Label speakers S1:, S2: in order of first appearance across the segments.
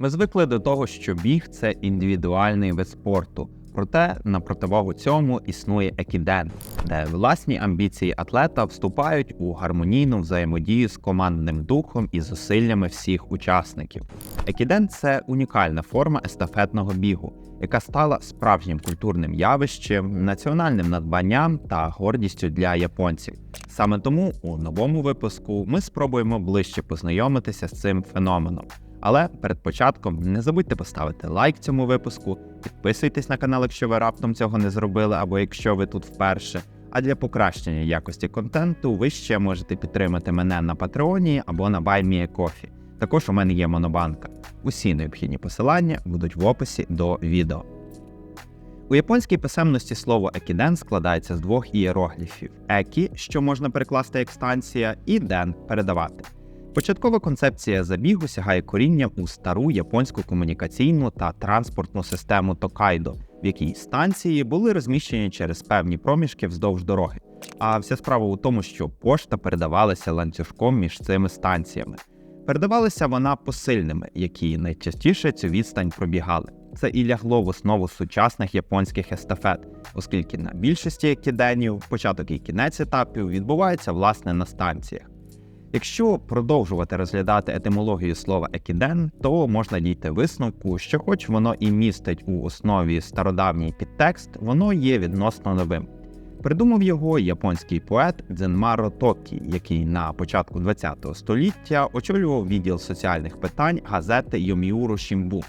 S1: Ми звикли до того, що біг це індивідуальний вид спорту. Проте на противагу цьому існує екіден, де власні амбіції атлета вступають у гармонійну взаємодію з командним духом і зусиллями всіх учасників. Екіден це унікальна форма естафетного бігу, яка стала справжнім культурним явищем, національним надбанням та гордістю для японців. Саме тому у новому випуску ми спробуємо ближче познайомитися з цим феноменом. Але перед початком не забудьте поставити лайк цьому випуску, підписуйтесь на канал, якщо ви раптом цього не зробили, або якщо ви тут вперше. А для покращення якості контенту ви ще можете підтримати мене на Патреоні або на BuyMeACoffee. Також у мене є монобанка. Усі необхідні посилання будуть в описі до відео. У японській писемності слово екіден складається з двох ієрогліфів: екі, що можна перекласти як станція, і ден передавати. Початкова концепція забігу сягає коріння у стару японську комунікаційну та транспортну систему Токайдо, в якій станції були розміщені через певні проміжки вздовж дороги. А вся справа у тому, що пошта передавалася ланцюжком між цими станціями. Передавалася вона посильними, які найчастіше цю відстань пробігали. Це і лягло в основу сучасних японських естафет, оскільки на більшості кіденів початок і кінець етапів відбувається власне на станціях. Якщо продовжувати розглядати етимологію слова екіден, то можна дійти висновку, що, хоч воно і містить у основі стародавній підтекст, воно є відносно новим. Придумав його японський поет Дзенмаро Токі, який на початку ХХ століття очолював відділ соціальних питань газети Йоміуру Шімбу.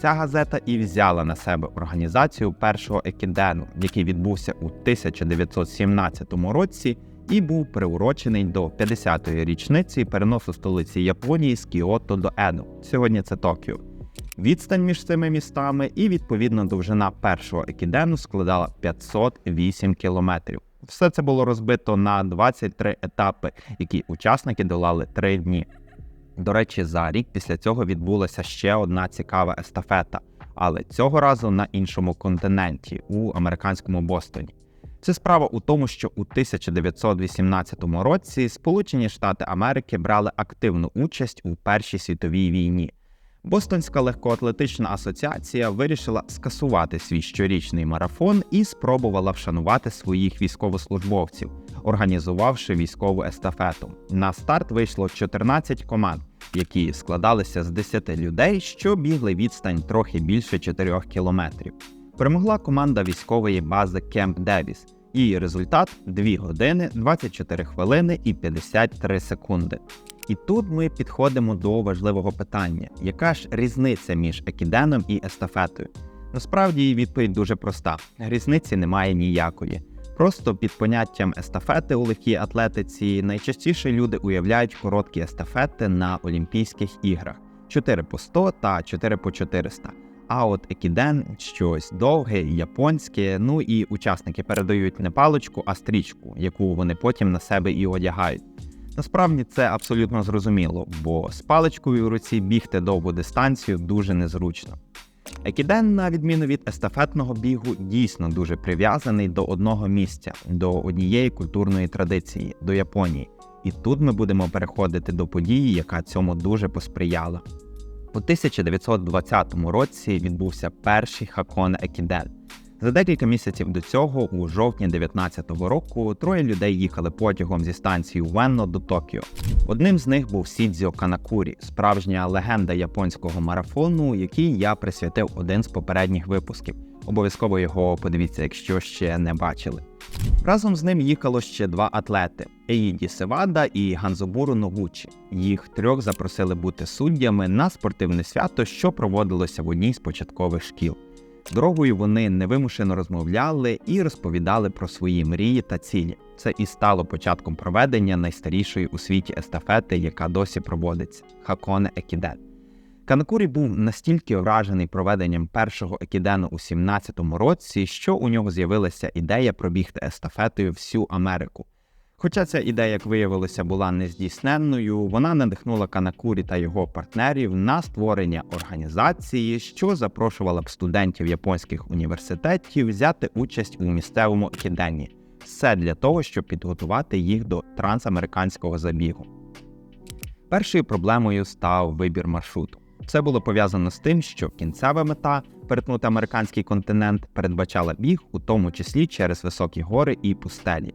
S1: Ця газета і взяла на себе організацію першого екідену, який відбувся у 1917 році і був приурочений до 50-ї річниці переносу столиці Японії з Кіото до Еду. Сьогодні це Токіо. Відстань між цими містами і відповідно довжина першого екідену складала 508 кілометрів. Все це було розбито на 23 етапи, які учасники долали 3 дні. До речі, за рік після цього відбулася ще одна цікава естафета, але цього разу на іншому континенті у американському Бостоні. Це справа у тому, що у 1918 році Сполучені Штати Америки брали активну участь у Першій світовій війні. Бостонська легкоатлетична асоціація вирішила скасувати свій щорічний марафон і спробувала вшанувати своїх військовослужбовців, організувавши військову естафету. На старт вийшло 14 команд, які складалися з 10 людей, що бігли відстань трохи більше 4 кілометрів. Перемогла команда військової бази Кемп Девіс. Її результат 2 години, 24 хвилини і 53 секунди. І тут ми підходимо до важливого питання: яка ж різниця між екіденом і естафетою? Насправді відповідь дуже проста: різниці немає ніякої. Просто під поняттям естафети у легкій атлетиці найчастіше люди уявляють короткі естафети на Олімпійських іграх 4 по 100 та 4 по 400. А от екіден щось довге, японське. Ну і учасники передають не паличку, а стрічку, яку вони потім на себе і одягають. Насправді це абсолютно зрозуміло, бо з паличкою в руці бігти довгу дистанцію дуже незручно. Екіден, на відміну від естафетного бігу, дійсно дуже прив'язаний до одного місця, до однієї культурної традиції, до Японії. І тут ми будемо переходити до події, яка цьому дуже посприяла. У 1920 році відбувся перший Хакон Екіден. За декілька місяців до цього, у жовтні 19-го року, троє людей їхали потягом зі станції Уенно до Токіо. Одним з них був Сідзіо Канакурі, справжня легенда японського марафону, який я присвятив один з попередніх випусків. Обов'язково його подивіться, якщо ще не бачили. Разом з ним їхало ще два атлети: Еїді Севада і Ганзобуру Ногучі. Їх трьох запросили бути суддями на спортивне свято, що проводилося в одній з початкових шкіл. Дорогою вони невимушено розмовляли і розповідали про свої мрії та цілі. Це і стало початком проведення найстарішої у світі естафети, яка досі проводиться Хаконе Екіден. Канакурі був настільки вражений проведенням першого екідену у 17-му році, що у нього з'явилася ідея пробігти естафетою всю Америку. Хоча ця ідея, як виявилося, була нездійсненною, вона надихнула Канакурі та його партнерів на створення організації, що запрошувала б студентів японських університетів взяти участь у місцевому екіденні. Все для того, щоб підготувати їх до трансамериканського забігу. Першою проблемою став вибір маршруту. Це було пов'язано з тим, що кінцева мета перетнути американський континент передбачала біг, у тому числі через високі гори і пустелі.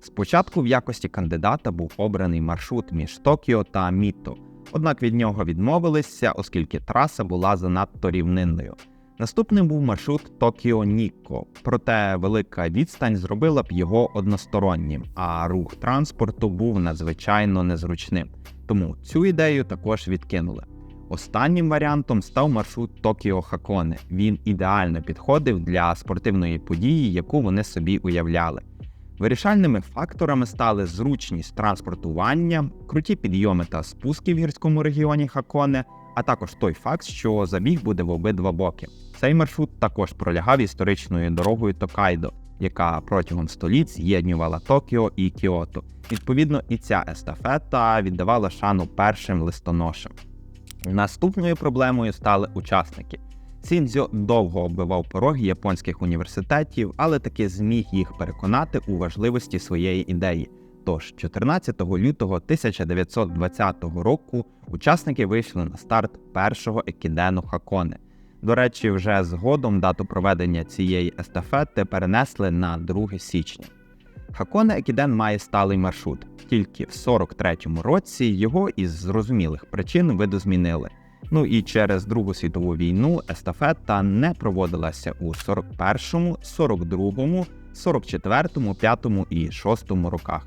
S1: Спочатку в якості кандидата був обраний маршрут між Токіо та Міто, однак від нього відмовилися, оскільки траса була занадто рівнинною. Наступним був маршрут Токіо Нікко, проте велика відстань зробила б його одностороннім, а рух транспорту був надзвичайно незручним. Тому цю ідею також відкинули. Останнім варіантом став маршрут Токіо Хаконе. Він ідеально підходив для спортивної події, яку вони собі уявляли. Вирішальними факторами стали зручність транспортування, круті підйоми та спуски в гірському регіоні Хаконе, а також той факт, що забіг буде в обидва боки. Цей маршрут також пролягав історичною дорогою Токайдо, яка протягом століть з'єднювала Токіо і Кіото. Відповідно, і ця естафета віддавала шану першим листоношам. Наступною проблемою стали учасники. Сіндзьо довго оббивав пороги японських університетів, але таки зміг їх переконати у важливості своєї ідеї. Тож 14 лютого 1920 року учасники вийшли на старт першого екідену Хаконе. До речі, вже згодом дату проведення цієї естафети перенесли на 2 січня. Хаконе Екіден має сталий маршрут, тільки в 43-му році його із зрозумілих причин видозмінили. Ну і через Другу світову війну естафета не проводилася у 41-му, 42-му, 44-му, 5-му і 6-му роках.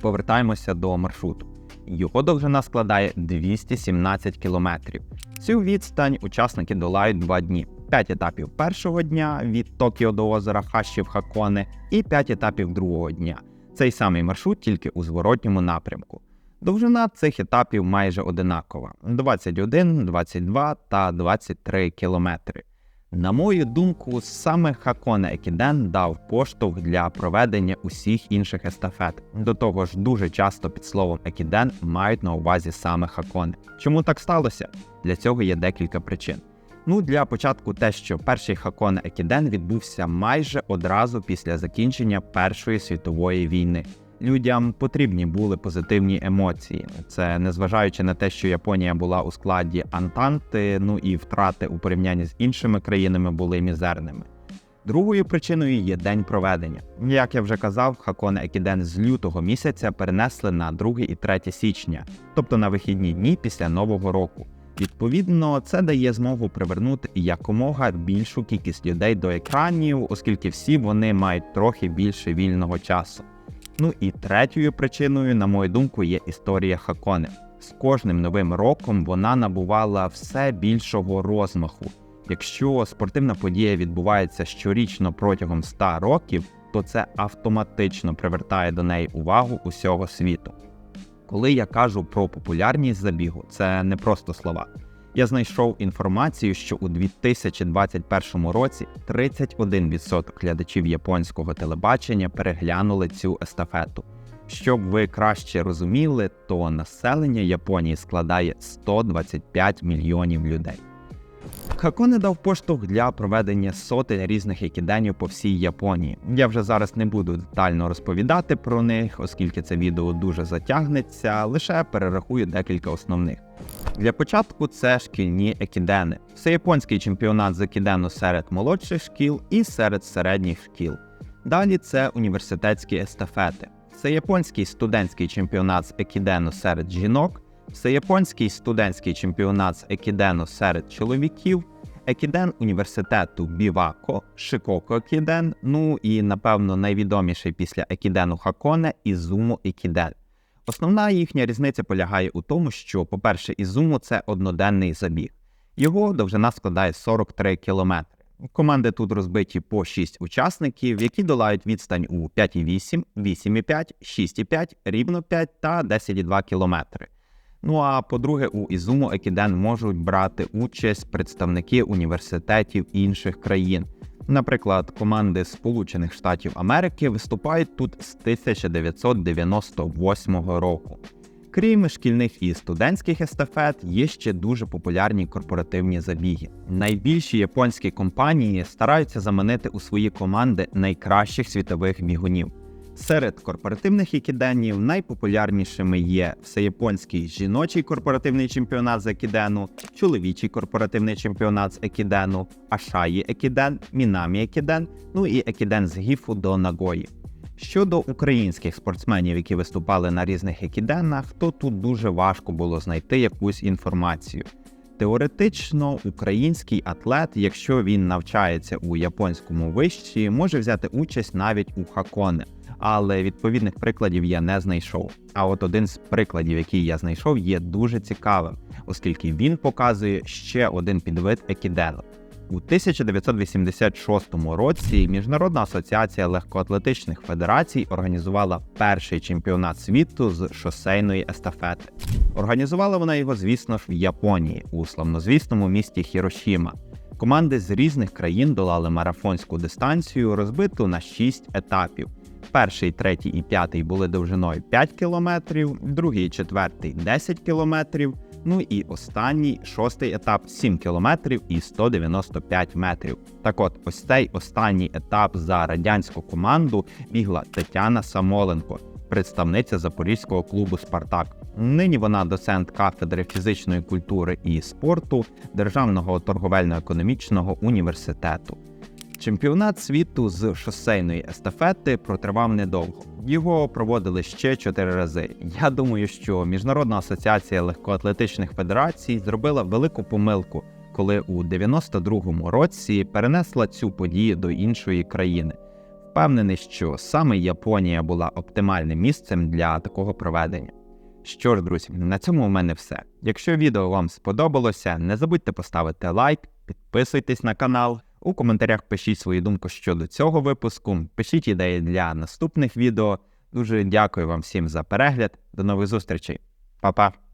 S1: Повертаємося до маршруту. Його довжина складає 217 кілометрів. Цю відстань учасники долають два дні: 5 етапів першого дня від Токіо до озера Хаші в Хаконе і 5 етапів другого дня. Цей самий маршрут тільки у зворотньому напрямку. Довжина цих етапів майже одинакова: 21, 22 та 23 кілометри. На мою думку, саме Хаконе Екіден дав поштовх для проведення усіх інших естафет. До того ж, дуже часто під словом Екіден мають на увазі саме Хаконе. Чому так сталося? Для цього є декілька причин. Ну, для початку, те, що перший Хаконе Екіден відбувся майже одразу після закінчення Першої світової війни. Людям потрібні були позитивні емоції. Це незважаючи на те, що Японія була у складі Антанти, ну і втрати у порівнянні з іншими країнами були мізерними. Другою причиною є день проведення. Як я вже казав, Хаконе Екіден з лютого місяця перенесли на 2 і 3 січня, тобто на вихідні дні після нового року. Відповідно, це дає змогу привернути якомога більшу кількість людей до екранів, оскільки всі вони мають трохи більше вільного часу. Ну і третьою причиною, на мою думку, є історія Хаконе. З кожним новим роком вона набувала все більшого розмаху. Якщо спортивна подія відбувається щорічно протягом 100 років, то це автоматично привертає до неї увагу усього світу. Коли я кажу про популярність забігу, це не просто слова. Я знайшов інформацію, що у 2021 році 31% глядачів японського телебачення переглянули цю естафету. Щоб ви краще розуміли, то населення Японії складає 125 мільйонів людей. Хаконе дав поштовх для проведення сотень різних екіденів по всій Японії. Я вже зараз не буду детально розповідати про них, оскільки це відео дуже затягнеться, лише перерахую декілька основних. Для початку це шкільні екідени, всеяпонський чемпіонат з екідену серед молодших шкіл і серед середніх шкіл. Далі це університетські естафети, всеяпонський студентський чемпіонат з екідену серед жінок, всеяпонський студентський чемпіонат з екідену серед чоловіків, екіден університету Бівако, Шикоко Екіден, ну і напевно найвідоміший після екідену Хаконе Ізумо Екіден. Основна їхня різниця полягає у тому, що, по-перше, Ізумо це одноденний забіг. Його довжина складає 43 кілометри. Команди тут розбиті по 6 учасників, які долають відстань у 5,8, 8,5, 6,5, рівно 5 та 10,2 кілометри. Ну а по-друге, у Ізумо Екіден можуть брати участь представники університетів інших країн. Наприклад, команди Сполучених Штатів Америки виступають тут з 1998 року. Крім шкільних і студентських естафет, є ще дуже популярні корпоративні забіги. Найбільші японські компанії стараються заманити у свої команди найкращих світових бігунів. Серед корпоративних екіденів найпопулярнішими є всеяпонський жіночий корпоративний чемпіонат з екідену, чоловічий корпоративний чемпіонат з екідену, Ашаї екіден, Мінамі екіден, ну і екіден з гіфу до Нагої. Щодо українських спортсменів, які виступали на різних екіденах, то тут дуже важко було знайти якусь інформацію. Теоретично, український атлет, якщо він навчається у японському виші, може взяти участь навіть у хаконе, але відповідних прикладів я не знайшов. А от один з прикладів, який я знайшов, є дуже цікавим, оскільки він показує ще один підвид екідену. У 1986 році Міжнародна асоціація легкоатлетичних федерацій організувала перший чемпіонат світу з шосейної естафети. Організувала вона його, звісно ж, в Японії, у славнозвісному місті Хірошіма. Команди з різних країн долали марафонську дистанцію, розбиту на 6 етапів. Перший, третій і п'ятий були довжиною 5 кілометрів, другий четвертий 10 кілометрів. Ну і останній шостий етап 7 кілометрів і 195 метрів. Так от, ось цей останній етап за радянську команду бігла Тетяна Самоленко, представниця запорізького клубу Спартак. Нині вона доцент кафедри фізичної культури і спорту Державного торговельно-економічного університету. Чемпіонат світу з шосейної естафети протривав недовго. Його проводили ще чотири рази. Я думаю, що Міжнародна асоціація легкоатлетичних федерацій зробила велику помилку, коли у 92-му році перенесла цю подію до іншої країни. Впевнений, що саме Японія була оптимальним місцем для такого проведення. Що ж, друзі, на цьому у мене все. Якщо відео вам сподобалося, не забудьте поставити лайк, підписуйтесь на канал. У коментарях пишіть свою думку щодо цього випуску, пишіть ідеї для наступних відео. Дуже дякую вам всім за перегляд. До нових зустрічей. Па-па!